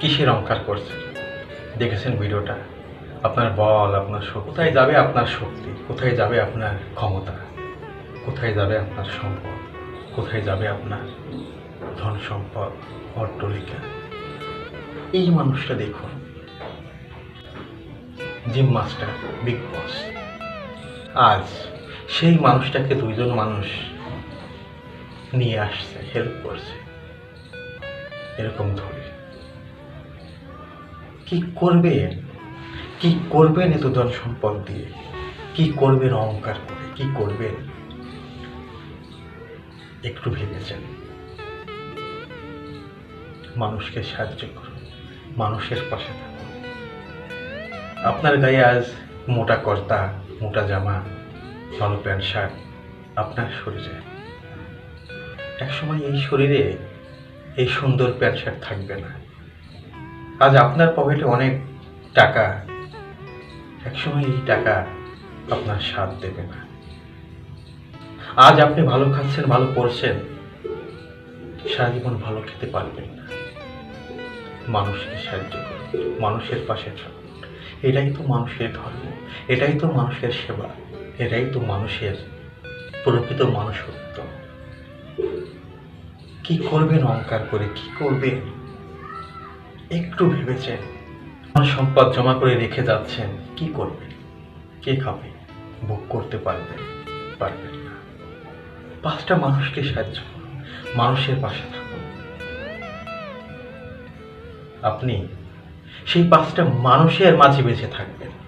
কিসের অহংকার করছেন দেখেছেন ভিডিওটা? আপনার বল, আপনার শক্তি। কোথায় যাবে আপনার শক্তি? কোথায় যাবে আপনার ক্ষমতা? কোথায় যাবে আপনার সম্পদ? কোথায় যাবে আপনার ধন সম্পদ, অট্টলিকা? এই মানুষটা দেখুন। Gym master, big boss. আজ সেই মানুষটাকে দুইজন মানুষ নিয়ে আসছে হেল্প করছে। এরকম ধরে কি করবেন কি করবেন এত ধন সম্পদ দিয়ে? কি করবেন অহংকার করে? কি করবেন একটু ভেবেছেন মানুষকে সাহায্য করুন। মানুষের পাশে থাকুন। আপনার গায়ে আজ মোটা কর্তা, মোটা জামা ভালো প্যান্ট, শার্ট আপনার শরীরে একসময় এই শরীরে এই সুন্দর প্যান্ট, শার্ট থাকবে না। আজ আপনার পকেটে অনেক টাকা। একসময় এই টাকা আপনার সাথ দেবে না। আজ আপনি ভালো খাচ্ছেন, ভালো পড়ছেন সারা জীবন ভালো খেতে পারবেন না। মানুষকে সাহায্য করুন, মানুষের পাশে থাকুন। এটাই তো মানুষের ধর্ম, এটাই তো মানুষের সেবা, এটাই তো মানুষের প্রকৃত মানুষত্ব। কি করবেন অহংকার করে, কি করবেন? একটু ভেবেছেন আমার সম্পদ জমা করে রেখে যাচ্ছেন, কি করবেন কে খাবে? বুক করতে পারবেন পারবেন না। পাঁচটা মানুষকে সাহায্য করুন, মানুষের পাশে থাকুন। আপনি সেই পাঁচটা মানুষের মাঝে বেঁচে থাকবেন।